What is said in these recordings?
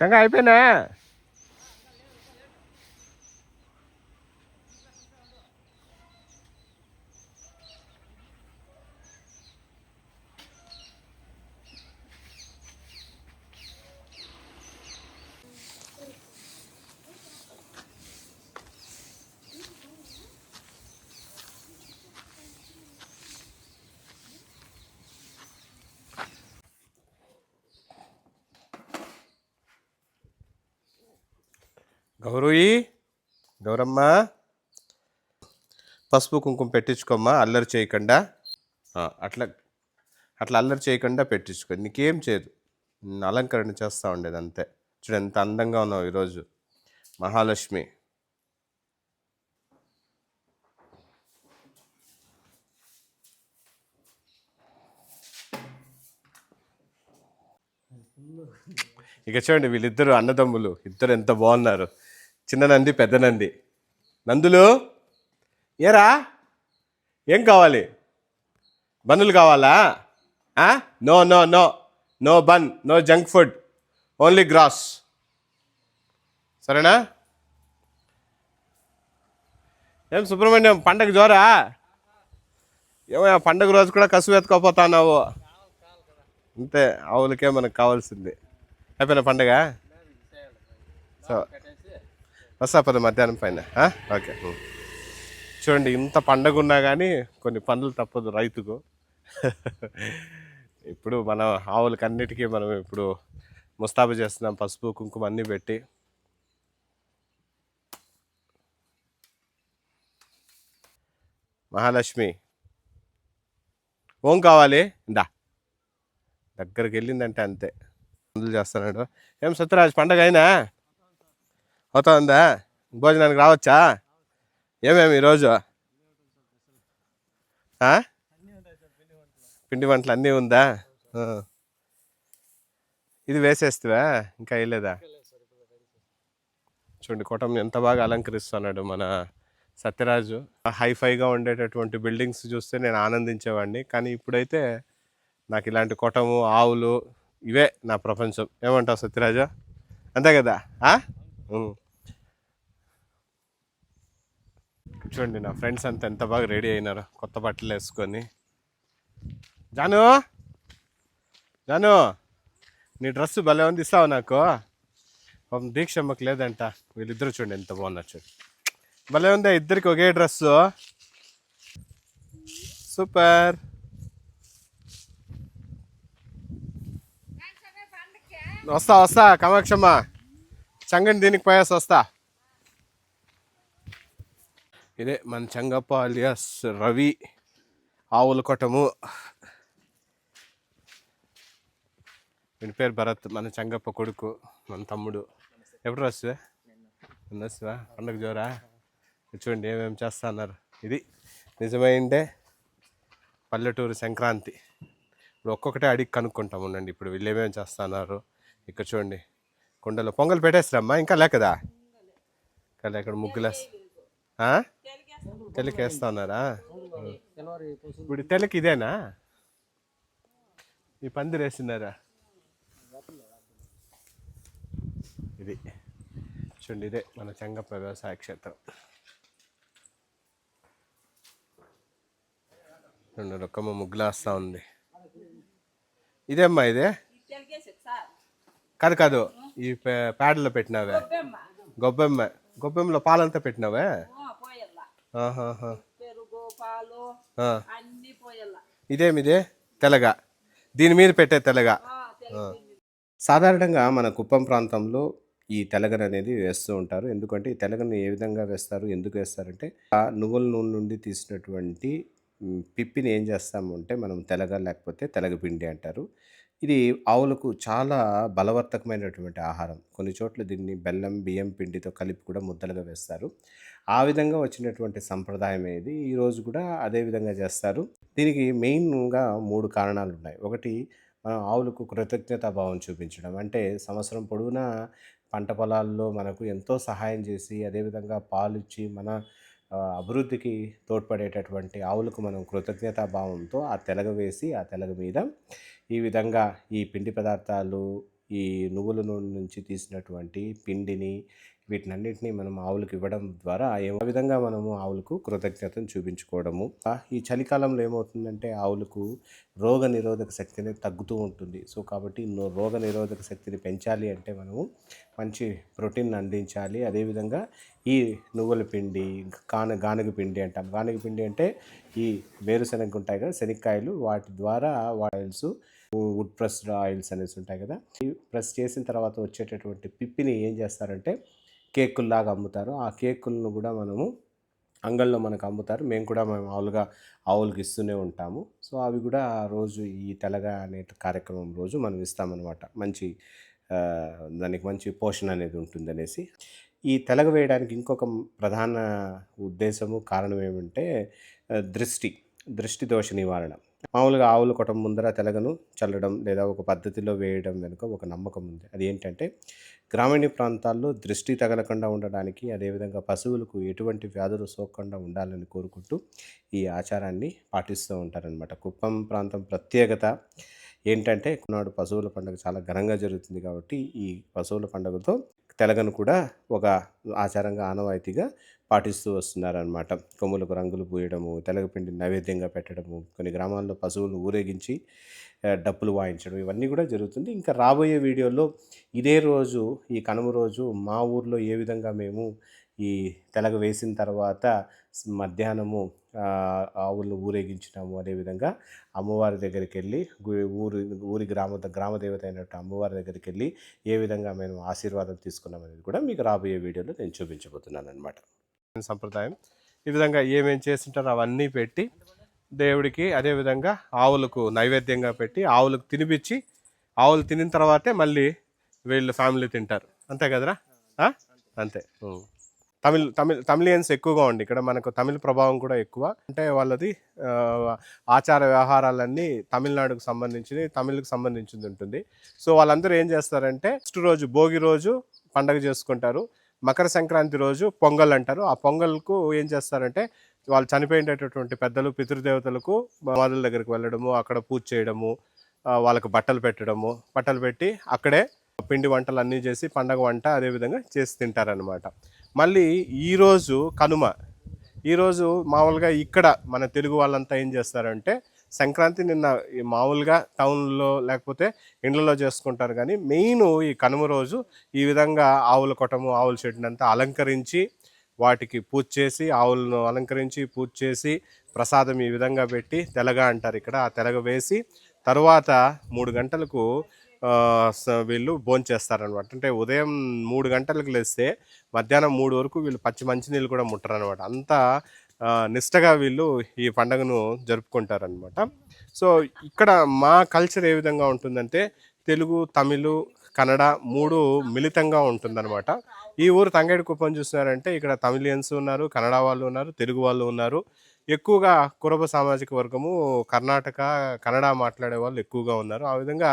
จังไงเพื่อนนะ గౌరీ గౌరమ్మ పసుపు కుంకుమ పెట్టించుకోమ్మా అల్లరి చేయకుండా. అట్లా అట్లా అల్లరి చేయకుండా పెట్టించుకో నీకేం చేయదు. అలంకరణ చేస్తూ ఉండేది అంతే. చూడు ఎంత అందంగా ఉన్నావు ఈరోజు మహాలక్ష్మి. ఇక చూడండి వీళ్ళిద్దరు అన్నదమ్ములు ఇద్దరు ఎంత బాగున్నారు. చిన్న నంది పెద్ద నంది. నందులు ఏరా? ఏం కావాలి? బన్నులు కావాలా? No no no. No bun no junk food. Only grass. సరేనా? ఏం సుబ్రహ్మణ్యం పండగ జోరా? ఏమో పండగ రోజు కూడా కసు ఎత్తుకోపోతున్నావు. అంతే ఆవులకే మనకు కావాల్సింది. అయిపోయిన పండగ? సో వస్తా పద మధ్యాహ్నం పైన? ఓకే. చూడండి ఇంత పండగ ఉన్నా కానీ కొన్ని పనులు తప్పదు రైతుకు. ఇప్పుడు మనం ఆవులకి అన్నిటికీ మనం ఇప్పుడు ముస్తాబు చేస్తున్నాం పసుపు కుంకుమ అన్నీ పెట్టి. మహాలక్ష్మి ఓం కావాలి? ఇందా దగ్గరికి వెళ్ళిందంటే అంతే. మందులు చేస్తున్నాడు. ఏం సత్యరాజ్ పండగ అయినా? అవుతా ఉందా భోజనానికి రావచ్చా? ఏమేమి ఈరోజు? ఆ? పిండి వంటలు అన్నీ ఉందా? ఇది వేసేస్తావా? ఇంకా వేయలేదా? చూడండి కుటుంబం ఎంత బాగా అలంకరిస్తున్నాడు మన సత్యరాజు. హైఫైగా ఉండేటటువంటి బిల్డింగ్స్ చూస్తే నేను ఆనందించేవాడిని. కానీ ఇప్పుడైతే నాకు ఇలాంటి కొటము ఆవులు ఇవే నా ప్రపంచం. ఏమంటావు సత్యరాజు? అంతే కదా ఆ? ఉం. చూడండి నా ఫ్రెండ్స్ అంతా ఎంత బాగా రెడీ అయినారు కొత్త బట్టలు వేసుకొని. జాను! జాను! నీ డ్రెస్ భలే ఉంది ఇస్తావు నాకు? పాపం దీక్షమ్మకి లేదంట. వీళ్ళిద్దరు చూడండి ఎంత బాగున్నారు చూడండి. భలే ఉందా ఇద్దరికి ఒకే డ్రెస్సు? సూపర్! వస్తా వస్తా కామాక్షమ్మ. చంగని దీనికి పోయేసి వస్తా. ఇదే మన చంగప్ప అలియాస్ రవి ఆవుల కొట్టము వీని పేరు భరత్ మన చంగప్ప కొడుకు మన తమ్ముడు. ఎప్పుడు వస్తుందా? వస్తుందా? పండగ జోరా? చూడండి ఏమేమి చేస్తా అన్నారు ఇది నిజమైందే పల్లెటూరు సంక్రాంతి. ఇప్పుడు ఒక్కొక్కటే అడిగి కనుక్కుంటాం ఉండండి. ఇప్పుడు వీళ్ళు ఏమేమి చేస్తున్నారు? ఇక్కడ చూడండి. కుండలో పొంగల్ పెట్టేస్తారమ్మా. ఇంకా లేకదా? ఇంకా లేక ముగ్గులేస్తా తెలకి వేస్తా ఉన్నారా ఇప్పుడు తెలకి ఇదేనా? ఈ పందిరి వేస్తున్నారా ఇది. చూడండి ఇదే మన చెంగప్ప వ్యవసాయ క్షేత్రం. చూడండి రొక్కమ్మ ముగ్గులేస్తా ఉంది. ఇదేమ్మా ఇదే? కాదు కాదు. ఈ పేడలో పెట్టినావే. గొబ్బెమ్మ. గొబ్బెమ్మలో పాలంతా పెట్టినావే? ఆహాహా. పెరుగు పాలు ఆ. అన్ని ఇదేమిదే తెలగ. దీని మీద పెట్టే తెలగ. ఆ. సాధారణంగా మన కుప్పం ప్రాంతంలో ఈ తెలగన అనేది వేస్తూ ఉంటారు. ఎందుకంటే ఈ తెలగను ఏ విధంగా వేస్తారు ఎందుకు వేస్తారంటే ఆ నువ్వుల నూనె నుండి తీసినటువంటి మ్, పిప్పిని ఏం చేస్తాము అంటే మనం తెలగ లేకపోతే తెలగపిండి అంటారు. ఇది ఆవులకు చాలా బలవర్తకమైనటువంటి ఆహారం. కొన్ని చోట్ల దీన్ని బెల్లం బియ్యం పిండితో కలిపి కూడా ముద్దలుగా వేస్తారు. ఆ విధంగా వచ్చినటువంటి సంప్రదాయం ఇది ఈరోజు కూడా అదే విధంగా చేస్తారు. దీనికి మెయిన్గా మూడు కారణాలు ఉన్నాయి. ఒకటి మనం ఆవులకు కృతజ్ఞతాభావం చూపించడం. అంటే సంవత్సరం పొడవునా పంట పొలాల్లో మనకు ఎంతో సహాయం చేసి అదేవిధంగా పాలు ఇచ్చి మన అభివృద్ధికి తోడ్పడేటటువంటి ఆవులకు మనం కృతజ్ఞతాభావంతో ఆ తెలగ వేసి ఆ తెలగ మీద ఈ విధంగా ఈ పిండి పదార్థాలు ఈ నువ్వుల నూనె నుంచి తీసినటువంటి పిండిని వీటినన్నింటినీ మనం ఆవులకు ఇవ్వడం ద్వారా ఏ విధంగా మనము ఆవులకు కృతజ్ఞతను చూపించుకోవడము. ఈ చలికాలంలో ఏమవుతుందంటే ఆవులకు రోగ నిరోధక శక్తి అనేది తగ్గుతూ ఉంటుంది. సో కాబట్టి రోగ నిరోధక శక్తిని పెంచాలి అంటే మనము మంచి ప్రోటీన్ అందించాలి. అదేవిధంగా ఈ నువ్వుల పిండి కాన గానగ పిండి అంటాం. గానగ పిండి అంటే ఈ వేరుశనగ ఉంటాయి కదా శనక్కాయలు. వాటి ద్వారా ఆయిల్స్ వుడ్ ప్రెస్డ్ ఆయిల్స్ అనేసి ఉంటాయి కదా. ఈ ప్రెస్ చేసిన తర్వాత వచ్చేటటువంటి పిప్పిని ఏం చేస్తారంటే కేకుల్లాగా అమ్ముతారు. ఆ కేకులను కూడా మనము అంగళ్ళలో మనకు అమ్ముతారు. మేము కూడా మేము ఆవులుగా ఆవులకు ఇస్తూనే ఉంటాము. సో అవి కూడా రోజు ఈ తెలగ అనే కార్యక్రమం రోజు మనం ఇస్తామన్నమాట. మంచి దానికి మంచి పోషణ అనేది ఉంటుంది అనేసి ఈ తెలగ వేయడానికి ఇంకొక ప్రధాన ఉద్దేశము కారణం ఏమంటే దృష్టి దృష్టి దోష నివారణ. మామూలుగా ఆవుల కొట్టం ముందర తెలగను చల్లడం లేదా ఒక పద్ధతిలో వేయడం వెనుక ఒక నమ్మకం ఉంది. అది ఏంటంటే గ్రామీణ ప్రాంతాల్లో దృష్టి తగలకుండా ఉండడానికి అదేవిధంగా పశువులకు ఎటువంటి వ్యాధులు సోకకుండా ఉండాలని కోరుకుంటూ ఈ ఆచారాన్ని పాటిస్తూ ఉంటారనమాట కుప్పం ప్రాంతం ప్రత్యేకత ఏంటంటే కొన్నాడు పశువుల పండుగ చాలా ఘనంగా జరుగుతుంది కాబట్టి ఈ పశువుల పండుగతో తెలగను కూడా ఒక ఆచారంగా ఆనవాయితీగా పాటిస్తూ వస్తున్నారనమాట కొమ్ములకు రంగులు పూయడము తెలగపిండి నైవేద్యంగా పెట్టడము కొన్ని గ్రామాల్లో పశువులు ఊరేగించి డప్పులు వాయించడం ఇవన్నీ కూడా జరుగుతుంది. ఇంకా రాబోయే వీడియోలో ఇదే రోజు ఈ కనుమ రోజు మా ఊర్లో ఏ విధంగా మేము ఈ తెలగ వేసిన తర్వాత మధ్యాహ్నము ఆవులు ఆవులను ఊరేగించినాము అదేవిధంగా అమ్మవారి దగ్గరికి వెళ్ళి ఊరి ఊరి గ్రామ గ్రామ దేవత అయినట్టు అమ్మవారి దగ్గరికి వెళ్ళి ఏ విధంగా మేము ఆశీర్వాదం తీసుకున్నాం అనేది కూడా మీకు రాబోయే వీడియోలో నేను చూపించబోతున్నాను అనమాట సంప్రదాయం. ఈ విధంగా ఏమేం చేస్తుంటారో అవన్నీ పెట్టి దేవుడికి అదేవిధంగా ఆవులకు నైవేద్యంగా పెట్టి ఆవులకు తినిపించి ఆవులు తినిన తర్వాతే మళ్ళీ వీళ్ళు ఫ్యామిలీ తింటారు. అంతే కదరా? అంతే. తమిళ్ తమిళ్ తమిళియన్స్ ఎక్కువగా ఉండి ఇక్కడ మనకు తమిళ ప్రభావం కూడా ఎక్కువ. అంటే వాళ్ళది ఆచార వ్యవహారాలన్నీ తమిళనాడుకు సంబంధించి తమిళకు సంబంధించింది ఉంటుంది. సో వాళ్ళందరూ ఏం చేస్తారంటే ఫస్ట్ రోజు భోగి రోజు పండగ చేసుకుంటారు. మకర సంక్రాంతి రోజు పొంగల్ అంటారు. ఆ పొంగల్కు ఏం చేస్తారంటే వాళ్ళు చనిపోయినటువంటి పెద్దలు పితృదేవతలకు మాదుల దగ్గరికి వెళ్ళడము అక్కడ పూజ చేయడము వాళ్ళకు బట్టలు పెట్టడము బట్టలు పెట్టి అక్కడే పిండి వంటలు అన్నీ చేసి పండగ వంట అదేవిధంగా చేసి తింటారనమాట మళ్ళీ ఈరోజు కనుమ. ఈరోజు మామూలుగా ఇక్కడ మన తెలుగు వాళ్ళంతా ఏం చేస్తారంటే సంక్రాంతి నిన్న ఈ మామూలుగా టౌన్లో లేకపోతే ఇండ్లలో చేసుకుంటారు కానీ మెయిన్ ఈ కనుమ రోజు ఈ విధంగా ఆవుల కొట్టము ఆవుల చెట్టుని అంతా అలంకరించి వాటికి పూజ చేసి ఆవులను అలంకరించి పూజ చేసి ప్రసాదం ఈ విధంగా పెట్టి తెలగ అంటారు ఇక్కడ. ఆ తెలగ వేసి తర్వాత మూడు గంటలకు వీళ్ళు భోంచేస్తారనమాట అంటే ఉదయం మూడు గంటలకు లేస్తే మధ్యాహ్నం మూడు వరకు వీళ్ళు పచ్చి మంచినీళ్ళు కూడా ముట్టరనమాట. అనమాట అంతా నిష్టగా వీళ్ళు ఈ పండుగను జరుపుకుంటారనమాట. సో ఇక్కడ మా కల్చర్ ఏ విధంగా ఉంటుందంటే తెలుగు తమిళ్ కన్నడ మూడు మిళితంగా ఉంటుందన్నమాట ఈ ఊరు తంగేడు కుప్పం చూసినారంటే ఇక్కడ తమిళియన్స్ ఉన్నారు కన్నడ వాళ్ళు ఉన్నారు తెలుగు వాళ్ళు ఉన్నారు. ఎక్కువగా కురబ సామాజిక వర్గము కర్ణాటక కన్నడ మాట్లాడే వాళ్ళు ఎక్కువగా ఉన్నారు. ఆ విధంగా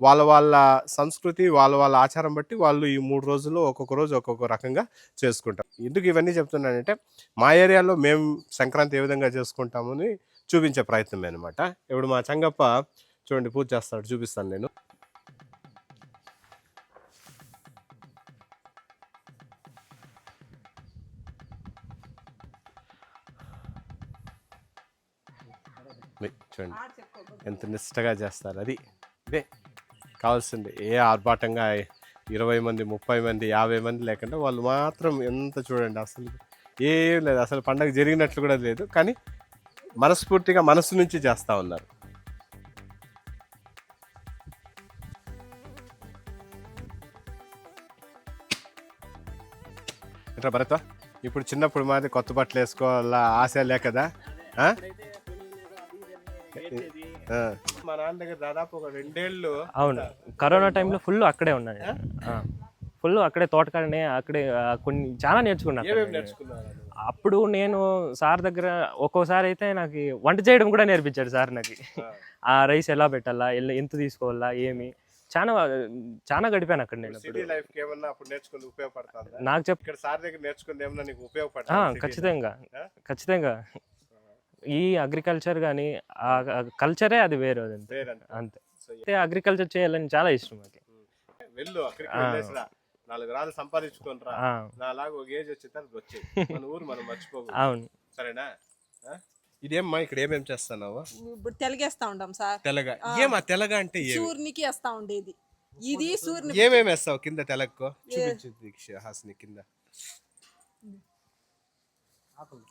వాళ్ళ వాళ్ళ సంస్కృతి వాళ్ళ వాళ్ళ ఆచారం బట్టి వాళ్ళు ఈ మూడు రోజుల్లో ఒక్కొక్క రోజు ఒక్కొక్క రకంగా చేసుకుంటారు. ఎందుకు ఇవన్నీ చెప్తున్నానంటే మా ఏరియాలో మేము సంక్రాంతి ఏ విధంగా చేసుకుంటామని చూపించే ప్రయత్నమే అనమాట ఇప్పుడు మా చంగప్ప చూడండి పూజ చేస్తాడు చూపిస్తాను నేను. చూడండి. ఎంత నిష్టగా చేస్తారు అది. ఇదే కావాల్సింది. ఏ ఆర్భాటంగా ఇరవై మంది ముప్పై మంది యాభై మంది లేకుండా వాళ్ళు మాత్రం ఎంత చూడండి. అసలు ఏం లేదు. అసలు పండగ జరిగినట్లు కూడా లేదు. కానీ మనస్ఫూర్తిగా మనసు నుంచి చేస్తూ ఉన్నారు. ఎట్లా భరత? ఇప్పుడు చిన్నప్పుడు మాది కొత్త బట్టలు వేసుకోవాలా ఆశ లేకదా. మా నాన్న దగ్గర దాదాపు ఒక రెండేళ్ళు అవును. కరోనా టైంలో ఫుల్ అక్కడే ఉన్నాను ఫుల్ అక్కడే తోటకాడనే అక్కడే కొన్ని చాలా నేర్చుకున్నా అక్కడ. ఏమేమి నేను. నేర్చుకున్నారు అప్పుడు నేను సార్ దగ్గర ఒక్కోసారి అయితే నాకు వంట చేయడం కూడా నేర్పించాడు సార్ నాకు. ఆ. రైస్ ఎలా పెట్టాలా ఎంత తీసుకోవాలా ఏమి. చాలా చాలా గడిపాను అక్కడ నేను సిటీ అప్పుడు. లైఫ్కి ఏమన్నా అప్పుడు నేర్చుకుంది ఉపయోగపడుతుందా? నాకు చెప్ ఇక్కడ సార్ దగ్గర నేర్చుకుంది ఏమన్నా నీకు ఉపయోగపడుతుంది ఖచ్చితంగా? ఖచ్చితంగా. ఈ అగ్రికల్చర్ కానీ ఆ కల్చరే అది వేరే అది అంతే. అంతే. అయితే అగ్రికల్చర్ చేయాలని చాలా ఇష్టం నాకు వెళ్ళు నాలుగు రాళ్ళు సంపాదించుకొని రా ఆ, నాలాగా ఒక ఏజ్ వచ్చిన తర్వాత వచ్చి మన ఊరు మనం మర్చిపోకూడదు. అవును. సరేనా? ఆ? ఇదేమ్మా ఇక్కడ ఏమేం చేస్తున్నావు? ఇప్పుడు తెలుగేస్తా ఉంటాం సార్. తెలగ. ఏమా తెలగ అంటే సూర్యునికి వేస్తా ఉండేది. ఇది సూర్యుని ఏమేమి వేస్తావు కింద తెలక్కో? చూపించు దీక్ష హాసిని కింద. ఆకులు.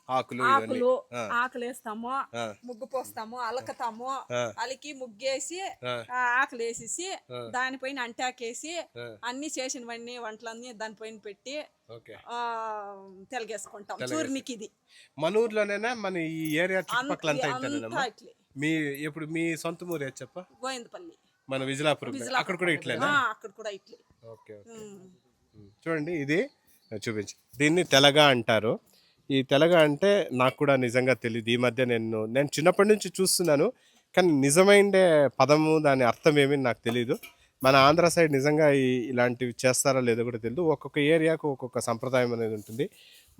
ఆకులు ఆ, ఆకులు వేస్తాము ఆ, ముగ్గు పోస్తాము అలకతాము. అలికి ముగ్గేసి ఆకులు వేసేసి దానిపైన అంటాకేసి. అన్ని చేసినవన్నీ వంటలన్నీ దానిపైన పెట్టి తెలుగేసుకుంటాం. సూర్యునికి ఇది మన ఊర్లోనేనా మన ఈ ఏరియా మీ ఇప్పుడు మీ సొంత ఊరు చెప్ప? గోవిందపల్లి. మన విజలాపురం అక్కడ కూడా ఇట్లేనా? అక్కడ కూడా ఇట్లే. ఓకే. చూడండి ఇది చూపించు. దీన్ని తెలగ అంటారు. ఈ తెలగ అంటే నాకు కూడా నిజంగా తెలియదు ఈ మధ్య నేను నేను చిన్నప్పటి నుంచి చూస్తున్నాను. కానీ నిజమైన పదము దాని అర్థం ఏమీ నాకు తెలియదు మన ఆంధ్ర సైడ్ నిజంగా ఇలాంటివి చేస్తారో లేదో కూడా తెలియదు ఒక్కొక్క ఏరియాకు ఒక్కొక్క సంప్రదాయం అనేది ఉంటుంది.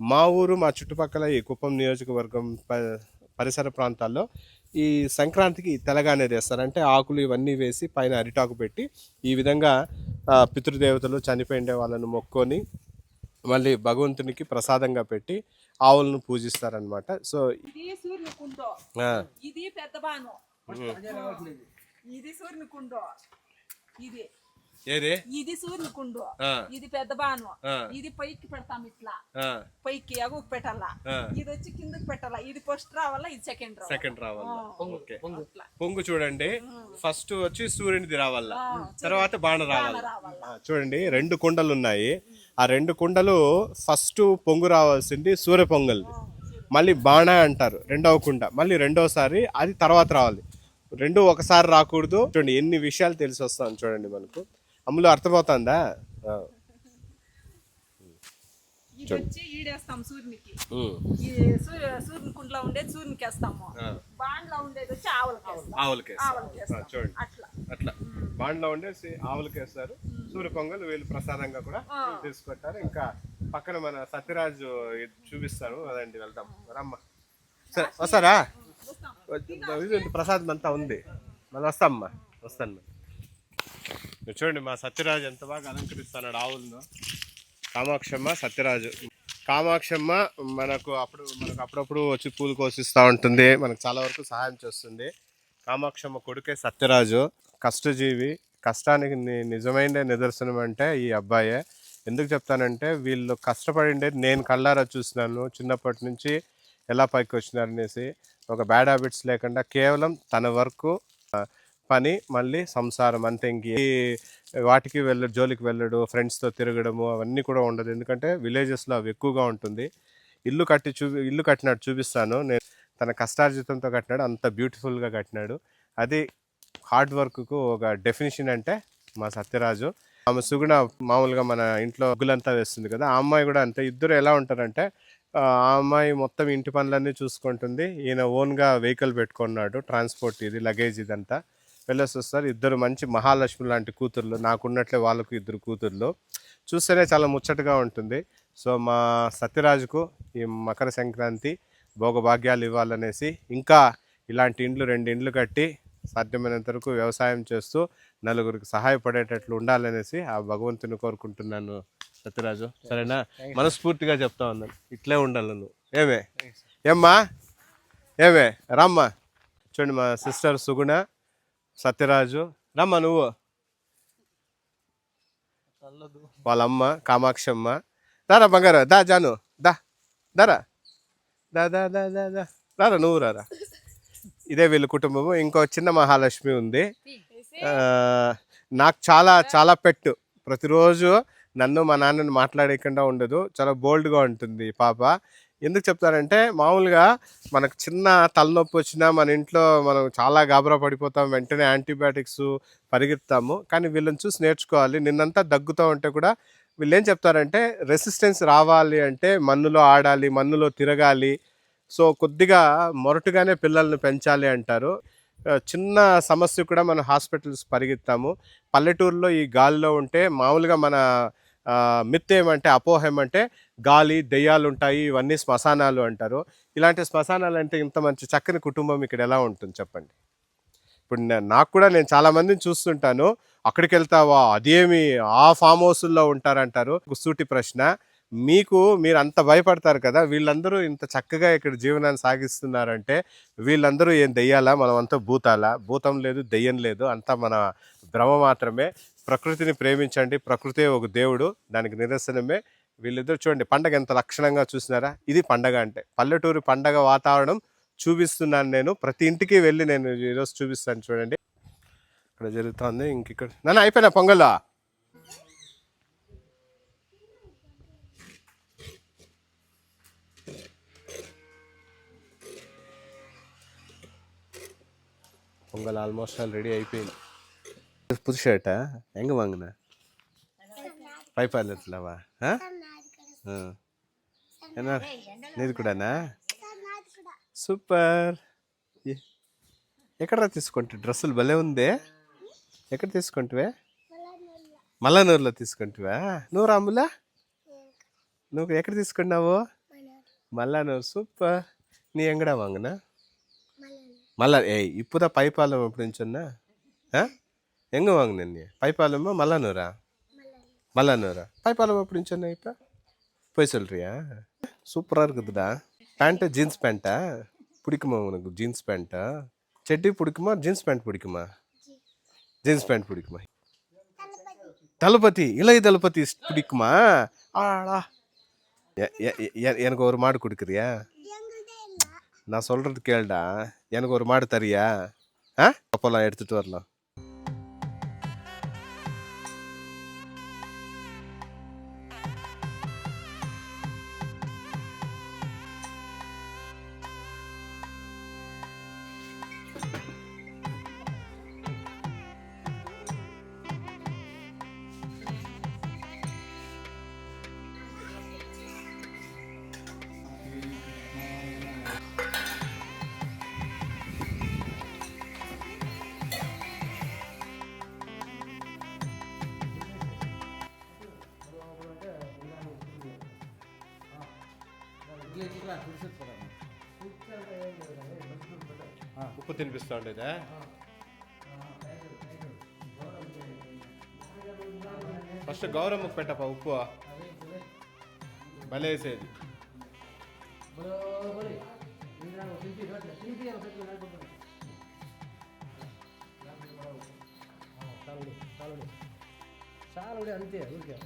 మా ఊరు మా చుట్టుపక్కల ఈ కుప్పం నియోజకవర్గం ప- పరిసర ప్రాంతాల్లో ఈ సంక్రాంతికి తెలగ అనేది వేస్తారు. అంటే ఆకులు ఇవన్నీ వేసి పైన అరిటాకు పెట్టి ఈ విధంగా పితృదేవతలు చనిపోయిన వాళ్ళను మొక్కొని మళ్ళీ భగవంతునికి ప్రసాదంగా పెట్టి ఆవులను పూజిస్తారనమాట సో ఇది సూర్యుని కుండో. ఆ, ఇది పెద్ద బాను. ఇది సూర్యుని కుండో. ఇది. ఏది? ఇది సూర్యుని కుండు. ఆ, ఇది పెద్ద బాను. ఇది పైకి పెడతాం ఇట్లా. ఆ, పైకి ఎగుకు పెట్టాలా. ఇది వచ్చి కిందకి పెట్టాలా. ఇది ఫస్ట్ రావాలా? ఇది సెకండ్ రావాలా? సెకండ్ రావాల? పొంగు చూడండి. ఫస్ట్ వచ్చి సూర్యునిది రావాల? తర్వాత బాణ రావాలి? చూడండి రెండు కుండలు ఉన్నాయి ఆ రెండు కుండలు ఫస్ట్ పొంగు రావాల్సింది సూర్య పొంగల్ది. మళ్ళీ బాణ అంటారు రెండవ కుండ. మళ్ళీ రెండవసారి అది తర్వాత రావాలి. రెండు ఒకసారి రాకూడదు. చూడండి ఎన్ని విషయాలు తెలిసి వస్తాను చూడండి మనకు. అమ్ములు అర్థమవుతుందా? వచ్చి ఈడేస్తాం సూర్యునికి. సూర్యుని కుండలో ఉండేది సూర్యునికి వేస్తాము. బాండ్లో ఉండేది వచ్చి ఆవులకి చూడండి. అట్లా. అట్లా. బాండ్లో ఉండేసి ఆవులకి వేస్తారు సూర్య పొంగల్ వీళ్ళు ప్రసాదంగా కూడా తీసుకుంటారు. ఇంకా పక్కన మన సత్యరాజు చూపిస్తారు అదండి వెళ్దాం. రమ్మ. సరే వస్తారా? ప్రసాదం అంతా ఉంది. మళ్ళీ వస్తామ్మా. వస్తాను. చూడండి మా సత్యరాజు ఎంత బాగా అలంకరిస్తున్నాడు ఆవులను. కామాక్షమ్మ సత్యరాజు. కామాక్షమ్మ మనకు అప్పుడు మనకు అప్పుడప్పుడు వచ్చి పూలు కోసిస్తూ ఉంటుంది. మనకు చాలా వరకు సహాయం చేస్తుంది. కామాక్షమ్మ కొడుకే సత్యరాజు. కష్టజీవి. కష్టానికి నిజమైన నిదర్శనం అంటే ఈ అబ్బాయే. ఎందుకు చెప్తానంటే వీళ్ళు కష్టపడిండేది నేను కళ్ళారా చూసినాను. చిన్నప్పటి నుంచి ఎలా పైకి వచ్చినారనేసి ఒక బ్యాడ్ హ్యాబిట్స్ లేకుండా కేవలం తన వరకు పని మళ్ళీ సంసారం. అంతే ఇంక వాటికి వెళ్ళ జోలికి వెళ్ళడు ఫ్రెండ్స్తో తిరగడము అవన్నీ కూడా ఉండదు. ఎందుకంటే విలేజెస్లో అవి ఎక్కువగా ఉంటుంది. ఇల్లు కట్టి చూపి ఇల్లు కట్టినాడు చూపిస్తాను. నేను తన కష్టార్జితంతో కట్టినాడు అంత బ్యూటిఫుల్గా కట్టినాడు. అది హార్డ్ వర్క్కు ఒక డెఫినేషన్ అంటే మా సత్యరాజు. ఆమె సుగుణ మామూలుగా మన ఇంట్లో ముగ్గులంతా వేస్తుంది కదా ఆ అమ్మాయి కూడా అంతే. ఇద్దరు ఎలా ఉంటారంటే ఆ ఆ అమ్మాయి మొత్తం ఇంటి పనులన్నీ చూసుకుంటుంది. ఈయన ఓన్గా వెహికల్ పెట్టుకున్నాడు ట్రాన్స్పోర్ట్ ఇది లగేజ్ ఇదంతా. వెళ్ళేసి వస్తారు. ఇద్దరు మంచి మహాలక్ష్మి లాంటి కూతుర్లు. నాకున్నట్లే వాళ్ళకు ఇద్దరు కూతుర్లు. చూస్తేనే చాలా ముచ్చటగా ఉంటుంది. సో మా సత్యరాజుకు ఈ మకర సంక్రాంతి భోగభాగ్యాలు ఇవ్వాలనేసి ఇంకా ఇలాంటి ఇండ్లు రెండు ఇండ్లు కట్టి సాధ్యమైనంత వరకు వ్యవసాయం చేస్తూ నలుగురికి సహాయపడేటట్లు ఉండాలనేసి ఆ భగవంతుని కోరుకుంటున్నాను సత్యరాజు. సరేనా? మనస్ఫూర్తిగా చెప్తా ఉన్నాను. ఇట్లే ఉండాలి నువ్వు. ఏమే? ఏమ్మా? ఏమే? రామ్మా. చూడండి మా సిస్టర్ సుగుణ. సత్యరాజు రమ్మా నువ్వు. వాళ్ళ అమ్మ కామాక్షమ్మ. దారా బంగారు దా జాను దా దారా. దా దా దా దా దా. రారా నువ్వు రారా. ఇదే వీళ్ళ కుటుంబము. ఇంకో చిన్న మహాలక్ష్మి ఉంది. నాకు చాలా చాలా పెట్టు. ప్రతిరోజు నన్ను మా నాన్నని మాట్లాడకుండా ఉండదు. చాలా బోల్డ్గా ఉంటుంది పాప. ఎందుకు చెప్తారంటే మామూలుగా మనకు చిన్న తలనొప్పి వచ్చినా మన ఇంట్లో మనం చాలా గాబరా పడిపోతాం వెంటనే యాంటీబయాటిక్స్ పరిగెత్తాము కానీ వీళ్ళని చూసి నేర్చుకోవాలి. నిన్నంతా దగ్గుతూ ఉంటే కూడా వీళ్ళు ఏం చెప్తారంటే రెసిస్టెన్స్ రావాలి అంటే మన్నులో ఆడాలి మన్నులో తిరగాలి. సో కొద్దిగా మొరటుగానే పిల్లల్ని పెంచాలి అంటారు. చిన్న సమస్య కూడా మనం హాస్పిటల్స్ పరిగెత్తాము. పల్లెటూరులో ఈ గాలిలో ఉంటే మామూలుగా మన మిత్ ఏమంటే అపోహ ఏమంటే గాలి దెయ్యాలు ఉంటాయి ఇవన్నీ శ్మశానాలు అంటారు. ఇలాంటి శ్మశానాలు అంటే ఇంత మంచి చక్కని కుటుంబం ఇక్కడ ఎలా ఉంటుంది చెప్పండి? ఇప్పుడు నాకు కూడా నేను చాలామందిని చూస్తుంటాను. అక్కడికి వెళ్తావా అదేమి ఆ ఫామ్ హౌస్లో ఉంటారంటారు. సూటి ప్రశ్న. మీకు మీరు అంత భయపడతారు కదా? వీళ్ళందరూ ఇంత చక్కగా ఇక్కడ జీవనాన్ని సాగిస్తున్నారంటే వీళ్ళందరూ ఏం దెయ్యాలా? మనం అంతా భూతాలా? భూతం లేదు దెయ్యం లేదు. అంతా మన భ్రమ మాత్రమే. ప్రకృతిని ప్రేమించండి. ప్రకృతే ఒక దేవుడు. దానికి నిదర్శనమే. వీళ్ళిద్దరు చూడండి పండగ ఎంత లక్షణంగా చూసినారా ఇది పండగ అంటే పల్లెటూరు పండగ వాతావరణం చూపిస్తున్నాను నేను ప్రతి ఇంటికి వెళ్ళి నేను ఈరోజు చూపిస్తాను చూడండి ఇక్కడ జరుగుతుంది ఇంక ఇక్కడ నాన్న అయిపోయినా పొంగలా పొంగల్ ఆల్మోస్ట్ ఆల్ రెడీ అయిపోయింది புது ஷர்ட்டா எங்கே வாங்கின பைப்பாலத்துலவா ஆ ఏనా? నీది కూడానా? సూపర్. ఎక్కడ తీసుకుంటే డ్రెస్సులు భలే ఉందే. ఎక్కడ తీసుకుంటువే? మల్లనూరులో తీసుకుంటువా? నువ్వు రాములా? నువ్వు ఎక్కడ తీసుకున్నావు? మల్లనూరు. సూపర్. నీ ఎంగడా వాంగనా? మళ్ళా ఏ ఇప్పుదా పైపాలెం ఎప్పటి నుంచి ఉన్నా ఎంగ వాంగిన పైపాలెమ్మా మల్లనూరా? మల్లనూరా. పైపాలెం ఎప్పటి నుంచి ఉన్నా ఇప్పుడు போய் சொல்றியா? சூப்பராக இருக்குதுடா. பேண்ட்டு ஜீன்ஸ் பேண்ட்டா பிடிக்குமா உனக்கு ஜீன்ஸ் பேண்ட்டா செட்டி பிடிக்குமா ஜீன்ஸ் பேண்ட் பிடிக்குமா? ஜீன்ஸ் பேண்ட் பிடிக்குமா? தளபதி இளைய தளபதி பிடிக்குமா? ஆடா. எ- எ- எ- எனக்கு ஒரு மாடு கொடுக்குறியா? நான் சொல்றது கேளுடா. எனக்கு ஒரு மாடு தரியா? ஆ? அப்போல்லாம் எடுத்துட்டு வரலாம். ఉప్పు తినిపిస్తా ఉండేదా? ఫస్ట్ గౌరమ్మకు పెట్టపా ఉప్పు. భలే వేసేది. చాలు అంతే ఊరికే.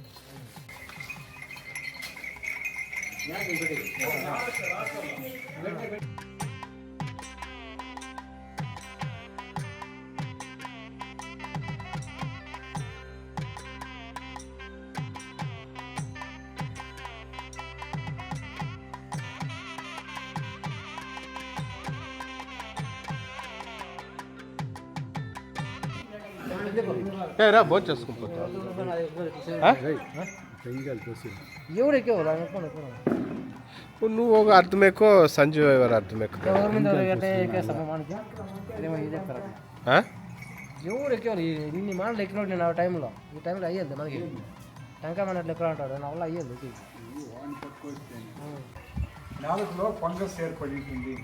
రా భోజనం చేసుకుని పోతా ఎవరు ఎక్కేవాళ్ళు అనుకోను నువ్వు మీద ఎట్లా ఎక్కేస్తాము మనకి ఇదేమో ఇది ఎక్కరా ఆ? ఎవరు ఎక్కేవాళ్ళు ఈ- ఇన్ని మాటలు ఎక్కినోడు నేను ఆ టైంలో ఈ టైంలో అయ్యేది మనకి టెంకాయ మన ఎక్కడ అంటాడు నా వల్ల అయ్యేది. నాలుగులో ఫంగస్ ఏర్పడి ఉంటుంది.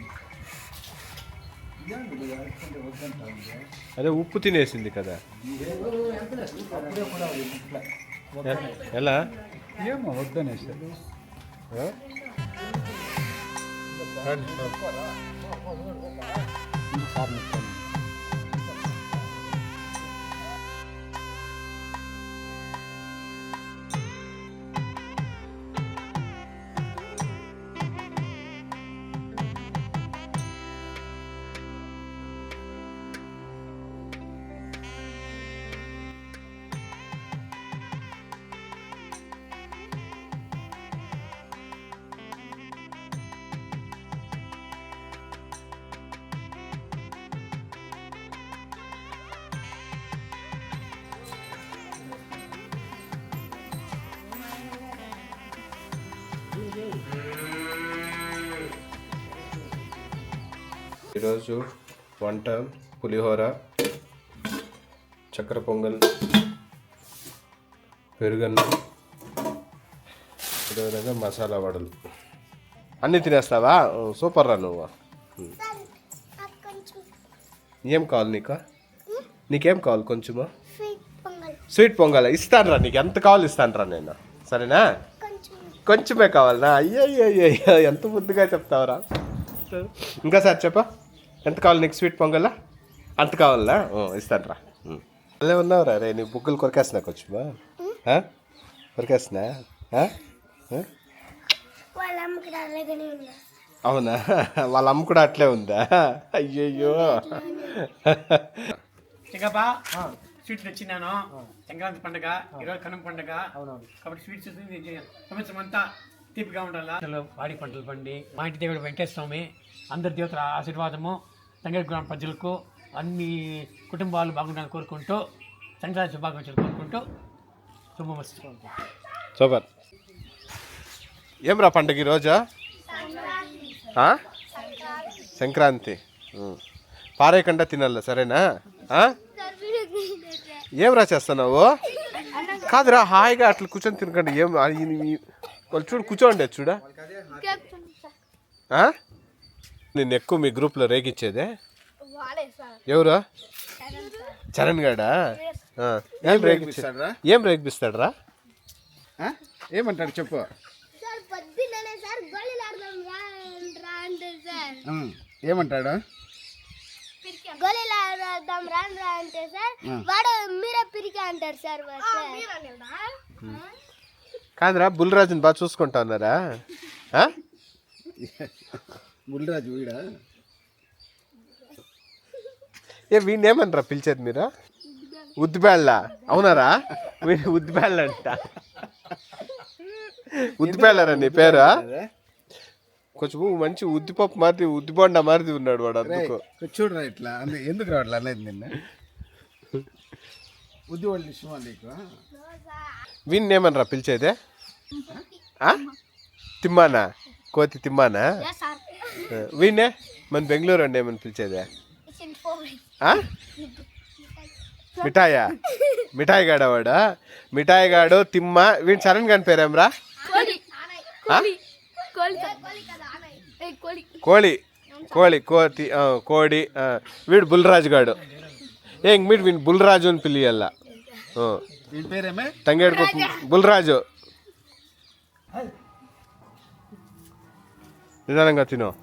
అదే ఉప్పు తినేసింది కదా ఎలా? ఏమో వద్దనేసారు? సార్. ఈరోజు వంట పులిహోర చక్కెర పొంగల్ పెరుగన్నం అదేవిధంగా మసాలా వడలు. అన్నీ తినేస్తావా? సూపర్ రా నువ్వు. ఏం కావాలి నీకు? నీకేం కావాలి కొంచెము? స్వీట్ పొంగల్. స్వీట్ ఇస్తాను రా నీకు. ఎంత కావాలి ఇస్తాను రా నేను. సరేనా? కొంచెమే కావాలనా? అయ్యో అయ్యో అయ్యో ఎంత ముద్దుగా చెప్తావురా. ఇంకా సార్ చెప్పా. ఎంత కావాలి నీకు స్వీట్ పొంగలా అంత కావాలనా ఓ, ఇస్తాను రా ఉం. అల్లే ఉన్నావురా. రే నీ బుక్కులు కొరికేస్తున్నా కొంచెమా? కొరికేస్తున్నా అవునా? వాళ్ళ అమ్మ కూడా అట్లే ఉందా? అయ్యయ్యో. చిన్నప్పా స్వీట్ తెచ్చినాను సంక్రాంతి పండుగ ఈరోజు కనుమ పండుగ. కాబట్టి స్వీట్స్ సంవత్సరం అంతా తీపిగా ఉండాలా? వాడి పంటలు పండి మా ఇంటి దేవుడు వెంకటేశ్వర స్వామి అందరి దేవతల ఆశీర్వాదము. తంగడి గ్రామ ప్రజలకు అన్ని కుటుంబాలు బాగుండాలని కోరుకుంటూ సంక్రాంతి శుభాకాంక్షలు కోరుకుంటూ శుభమస్తు సూపర్ ఏం రా పండుగ ఈరోజు ఆ? సంక్రాంతి. పారేయకుండా తినాలి సరేనా ఆ? ఏం రా చేస్తున్నావు కాదురా హాయిగా అట్లా కూర్చొని తినకండి ఏం వాళ్ళు చూడు కూర్చోండి చూడా ఆ? నేను ఎక్కువ మీ గ్రూప్లో రేగిచ్చేదే ఎవరు? చరణ్ గాడా? ఆ. ఏం రేగిస్తాడు ఏం రేగిస్తాడు రా ఏమంటాడు చెప్పు. ఏమంటాడు? రా రా అంటే సార్ వాడు మీరే పిరికి అంటారు సార్ వాడు సార్. కాదురా బుల్రాజుని బాగా చూసుకుంటా ఉన్నారా బుల్లిరాజు వీడా ఏ వీణేమనరా పిలిచేది మీరు? ఉద్దిపేళ్ళ అవునారా? వీడు ఉద్దిపేళ్ళ అంట ఉద్దిపేళ్ళరా నీ పేరు? కొంచెం మంచి ఉద్దిపప్పు మారిది ఉద్దిబొండ మారిది ఉన్నాడు వాడు అందుకు. చూడరా ఇట్లా. ఎందుకు రావట్లా అనేది నిన్న? ఉద్ది వాళ్ళు ఇష్టమా నీకు? వీణేమనరా పిలిచేదే? ఆ? తిమ్మానా? కోతి తిమ్మానా? వీణే మన బెంగళూరు అండి ఏమని పిలిచేదే ఆ? మిఠాయా మిఠాయి గాడా వాడు మిఠాయి గాడు తిమ్మ వీడు చరణ్ గాని పేరేమ్రా ఆ? కోడి కోడి కోతి ఆ, కోడి ఆ. వీడు బుల్రాజు గాడు ఏ ఇంక వీడు వీడు బుల్రాజు అని పిలియల్ల వీడి పేరేమే తంగేడు కుప్పం బుల్రాజు నిదానంగా తిను.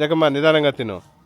జగమ్మ నిదానంగా తిను.